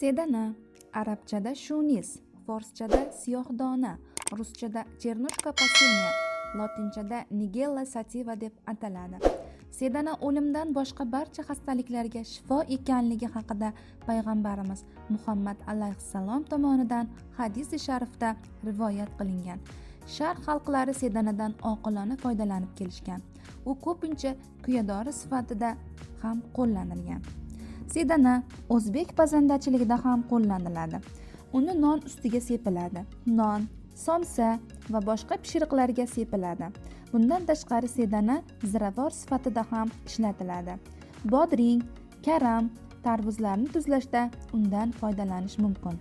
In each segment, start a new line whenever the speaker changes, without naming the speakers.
sedana arabchada shunis forschada siyohdona ruschada chernushka pasenya lotinchada nigella sativa deb ataladi. Sedana o'limdan boshqa barcha xastaliklarga shifo ekanligi haqida payg'ambarimiz muhammad alayhissalom tomonidan hadisi sharifda rivoyat qilingan. Sharq xalqlari sedanadan oqilona foydalanib kelishgan. U ko'pincha kuyadori sifatida ham qo'llanilgan. Sedana o'zbek pazandachiligida ham qo'llaniladi. Uni non ustiga sepiladi. Non somsa va boshqa pishiriqlarga sepiladi. Bundan tashqari sedana ziravor sifatida ham ishlatiladi. Bodring karam tarvuzlarni tuzlashda undan foydalanish mumkin.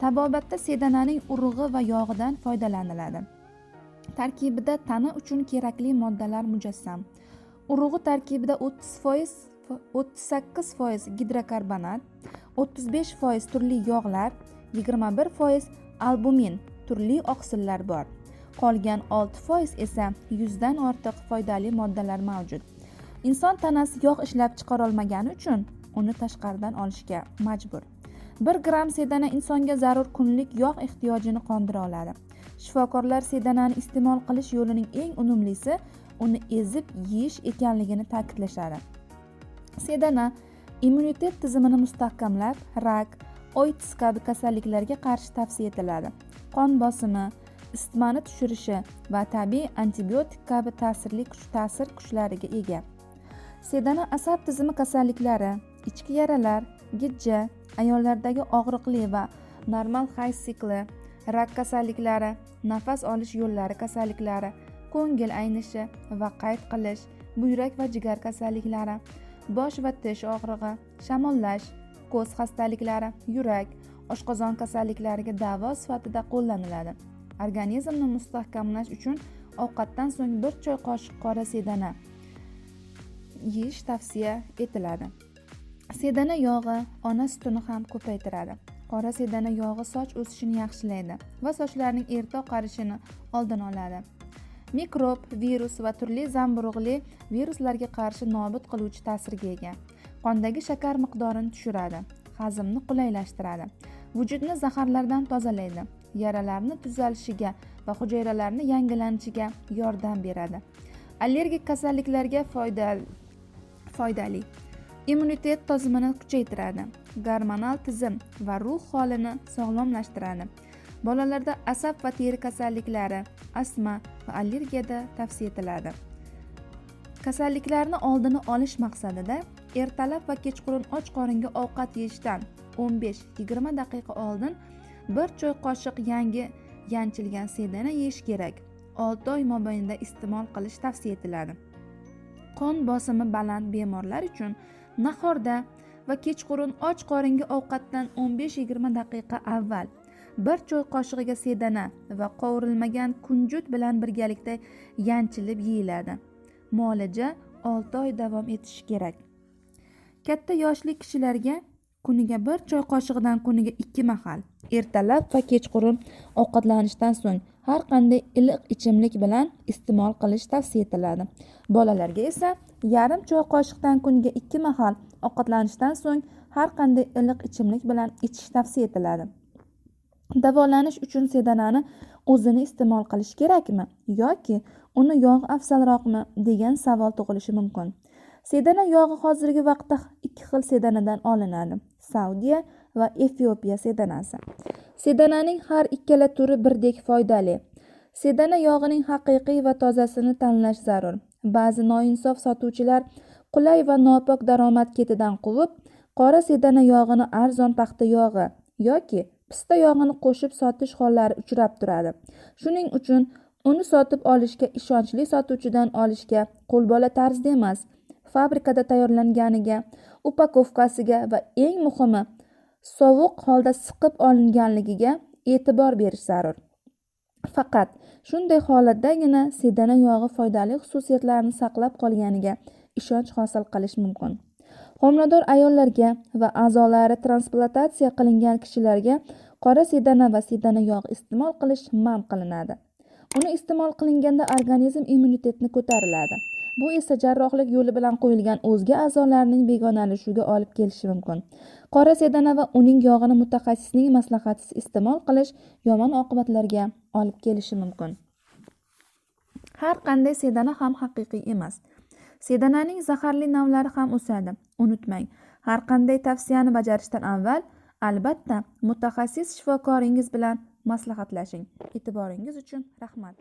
Tabobatda sedananing urug'i va yog'idan foydalaniladi. Tarkibida tana uchun kerakli moddalar mujassam. Urug'i tarkibida o'ttiz foiz o'ttiz sakkiz foiz gidrokarbonat o'ttiz besh foiz turli yog'lar yigirma bir foiz albumin turli oqsillar bor. Qolgan olti foiz esa yuzdan ortiq foydali moddalar mavjud. Inson tanasi yog' ishlab chiqarolmagani uchun uni tashqaridan olishga majbur. Bir gramm sedana insonga zarur kunlik yog' ehtiyojini qondira oladi. Shifokorlar sedanani iste'mol qilish yo'lining eng unumlisi uni ezib yeyish ekanligini ta'kidlashadi. Sedana immunitet tizimini mustahkamlab rak oits kabi kasalliklarga qarshi tavsiya etiladi. Qon bosimi isitmani tushirishi va tabiiy antibiotik kabi ta'sirli kuch ta'sir kuchlariga ega. Sedana asab tizimi kasalliklari ichki yaralar gijja ayollardagi og'riqli va normal hayz sikli rak kasalliklari nafas olish yo'llari kasalliklari ko'ngil aynishi va qayt qilish buyrak va jigar kasalliklari bosh va tish og'rig'i shamollash ko'z xastaliklari yurak oshqozon kasalliklariga davo sifatida qo'llaniladi. Organizmni mustahkamlash uchun ovqatdan so'ng bir choy qoshiq qora sedana yeyish tavsiya etiladi. Sedana yog'i ona sutini ham ko'paytiradi. Qora sedana yog'i soch o'sishini yaxshilaydi va sochlarning erta oqarishini oldini oladi. Mikrob virus va turli zamburug'li viruslarga qarshi nobud qiluvchi ta'sirga ega. Qondagi shakar miqdorini tushiradi hazmni qulaylashtiradi vujudni zaharlardan tozalaydi yaralarni tuzalishiga va hujayralarni yangilanishiga yordam beradi. Allergik kasalliklarga foydali immunitet tizimini kuchaytiradi gormonal tizim va ruh holini sog'lomlashtiradi. Bolalarda asab va teri kasalliklari astma va allergiyada tavsiya etiladi. Kasalliklarni oldini olish maqsadida ertalab va kechqurun och qoringa ovqat yeyishdan 15-20 daqiqa oldin bir choy qoshiq yangi yanchilgan sedana yeyish kerak. 6 oy mobaynida iste'mol qilish tavsiya etiladi. Qon bosimi baland bemorlar uchun nahorda va kechqurun och qoringa ovqatdan 15-20 daqiqa avval bir choy qoshig'iga sedana va qovurilmagan kunjut bilan birgalikda yanchilib yeyiladi. Muolaja 6 oy davom etishi kerak. Katta yoshli kishilarga kuniga bir choy qoshiqdan kuniga ikki mahal ertalab va kechqurun ovqatlanishdan so'ng har qanday iliq ichimlik bilan iste'mol qilish tavsiya etiladi. Bolalarga esa yarim choy qoshiqdan kuniga ikki mahal ovqatlanishdan so'ng har qanday iliq ichimlik bilan ichish tavsiya etiladi. Davolanish uchun sedanani o'zini iste'mol qilish kerakmi yoki uni yog'i afzalroqmi degan savol tug'ilishi mumkin. Sedana yog'i hozirgi vaqtda ikki xil sedanadan olinadi. Saudiya va efiopiya sedanasi. Sedananing har ikkala turi birdek foydali. Sedana yog'ining haqiqiy va tozasini tanlash zarur. Ba'zi noinsof sotuvchilar qulay va nopok daromad ketidan quvib qora sedana yog'ini arzon paxta yog'i yoki pista yog'ini qo'shib sotish hollari uchrab turadi. Shuning uchun uni sotib olishga ishonchli sotuvchidan olishga qo'lbola tarzda emas fabrikada tayyorlanganiga upakovkasiga va eng muhimi sovuq holda siqib olinganligiga e'tibor berish zarur. Faqat shunday holatdagina sedana yog'i foydali xususiyatlarini saqlab qolganiga ishonch hosil qilish mumkin. Homilador ayollarga va a'zolari transplantatsiya qilingan kishilarga qora sedana va sedana yog'i iste'mol qilish man qilinadi. Uni iste'mol qilinganda organizm immunitetni ko'tariladi. Bu esa jarrohlik yo'li bilan qo'yilgan o'zga a'zolarning begonalashuviga olib kelishi mumkin. Qora sedana va uning yog'ini mutaxassisning maslahatisiz iste'mol qilish yomon oqibatlarga olib kelishi mumkin. Har qanday sedana ham haqiqiy emas. Sedananing zaharli navlari ham o'sadi. Unutmang har qanday tavsiyani bajarishdan avval albatta mutaxassis shifokoringiz bilan maslahatlashing. E'tiboringiz uchun rahmat.